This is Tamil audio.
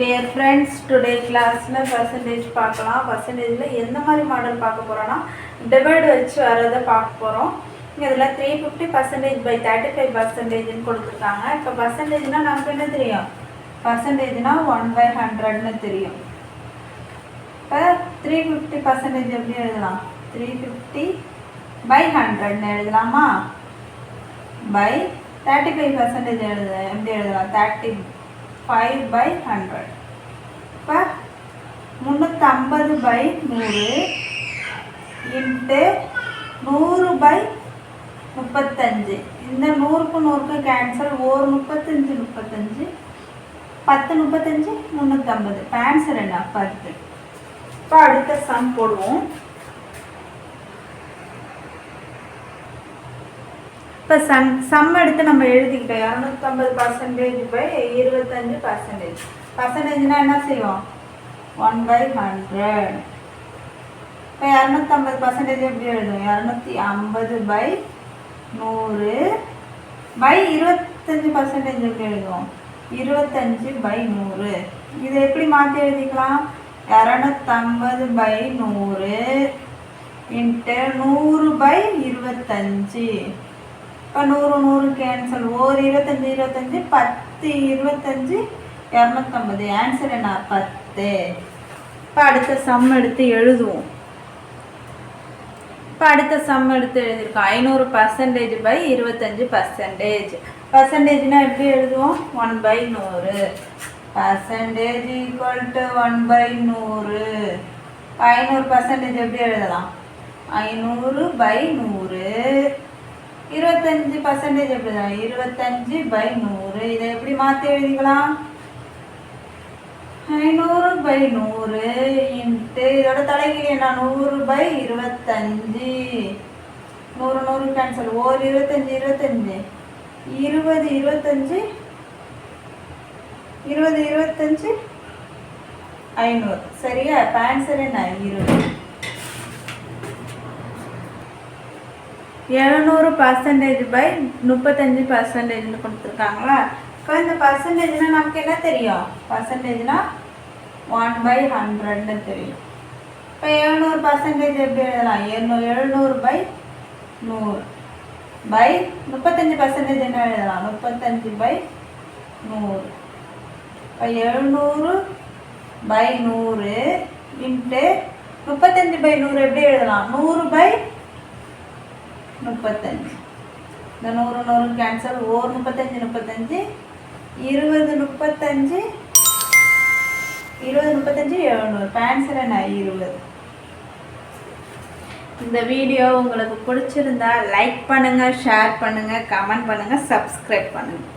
டியர் ஃப்ரெண்ட்ஸ் டுடே கிளாஸில் பர்சன்டேஜ் பார்க்கலாம். பர்சன்டேஜில் எந்த மாதிரி மாடல் பார்க்க போகிறோன்னா டிவைடு வச்சு வரதை பார்க்க போகிறோம் இதில் three fifty percentage by thirty five பர்சன்டேஜ்னு கொடுத்துருக்காங்க. இப்போ பர்சன்டேஜ்னால் நமக்கு என்ன தெரியும்? பர்சன்டேஜ்னால் ஒன் பை ஹண்ட்ரட்னு தெரியும். இப்போ த்ரீ ஃபிஃப்டி பர்சன்டேஜ் எப்படி எழுதலாம்? த்ரீ ஃபிஃப்டி பை ஹண்ட்ரட்னு எழுதலாமா? பை தேர்ட்டி ஃபைவ் பர்சன்டேஜ் எழுது எப்படி எழுதலாம்? தேர்ட்டி ஃபைவ் பை ஹண்ட்ரட் இப்போ முந்நூற்றம்பது பை நூறு இன்ட்டு நூறு பை முப்பத்தஞ்சு. இந்த நூறுக்கு நூறுக்கு கேன்சல் ஒரு முப்பத்தஞ்சு முப்பத்தஞ்சு. பத்து முப்பத்தஞ்சு முந்நூற்றம்பது இப்போ ஆன்சர் என்ன? பத்து. இப்போ அடுத்த சம் போடுவோம். இப்போ சம் சம் எடுத்து நம்ம எழுதிக்கிட்டோம். இரநூத்தம்பது பர்சன்டேஜ் பை இருபத்தஞ்சு பர்சன்டேஜ் பர்சன்டேஜ்னால் என்ன செய்வோம்? ஒன் பை ஹண்ட்ரட் இப்போ இரநூத்தம்பது பர்சன்டேஜ் எப்படி எழுதும் இரநூத்தி ஐம்பது பை நூறு. பை இருபத்தஞ்சு பர்சன்டேஜ் எப்படி எழுதுவோம்? இருபத்தஞ்சு பை நூறு. இதை எப்படி மாற்றி எழுதிக்கலாம்? இரநூத்தம்பது பை நூறு இன்ட்டு நூறு பை இருபத்தஞ்சு. இப்போ நூறு நூறு கேன்சல் ஒரு இருபத்தஞ்சி இருபத்தஞ்சி பத்து இருபத்தஞ்சி இரநூத்தம்பது. ஆன்சர் என்ன? பத்து. இப்போ அடுத்த சம் எடுத்து எழுதுவோம். இப்போ அடுத்த சம் எடுத்து எழுதியிருக்கோம். ஐநூறு பர்சன்டேஜ் பை இருபத்தஞ்சி பர்சன்டேஜ் பர்சன்டேஜ்னால் எப்படி எழுதுவோம்? ஒன் பை நூறு. Percentage equal to one by நூறு. ஐநூறு பர்சன்டேஜ் எப்படி எழுதலாம்? ஐநூறு பை நூறு. இருபத்தஞ்சு பர்சன்டேஜ் எப்படி தான் இருபத்தஞ்சு பை நூறு. இதை எப்படி மாற்றி எழுதிக்கலாம்? ஐநூறு பை நூறு இன்ட்டு இதோட தலைகீழ் என்ன? நூறு பை இருபத்தஞ்சு. நூறு நூறு கேன்சல் ஒரு இருபத்தஞ்சு இருபத்தஞ்சு. இருபது இருபத்தஞ்சு. இருபது இருபத்தஞ்சு. ஐநூறு. சரியா? இப்போ ஆன்சர் என்ன? இருபது. எழுநூறு பர்சன்டேஜ் பை முப்பத்தஞ்சு பர்சன்டேஜ்னு கொடுத்துருக்காங்களா? இப்போ இந்த பர்சன்டேஜ்னால் நமக்கு என்ன தெரியும்? பர்சன்டேஜ்னால் ஒன் பை ஹண்ட்ரட்னு தெரியும். இப்போ எழுநூறு பர்சன்டேஜ் எப்படி எழுதலாம்? எழுநூறு எழுநூறு பை நூறு. பை முப்பத்தஞ்சு பர்சன்டேஜ் என்ன எழுதலாம்? முப்பத்தஞ்சு பை நூறு. இப்போ எழுநூறு பை நூறு இன்ட்டு முப்பத்தஞ்சு பை நூறு எப்படி எழுதலாம்? நூறு பை முப்பத்தஞ்சு. இந்த நூறு நூறு கேன்சல் ஓர் முப்பத்தஞ்சு முப்பத்தஞ்சு. இருபது முப்பத்தஞ்சு. இருபது முப்பத்தஞ்சு எழுநூறு. ஆன்சர் நான் இருபது. இந்த வீடியோ உங்களுக்கு பிடிச்சிருந்தா லைக் பண்ணுங்கள் ஷேர் பண்ணுங்கள் கமெண்ட் பண்ணுங்கள் சப்ஸ்கிரைப் பண்ணுங்கள்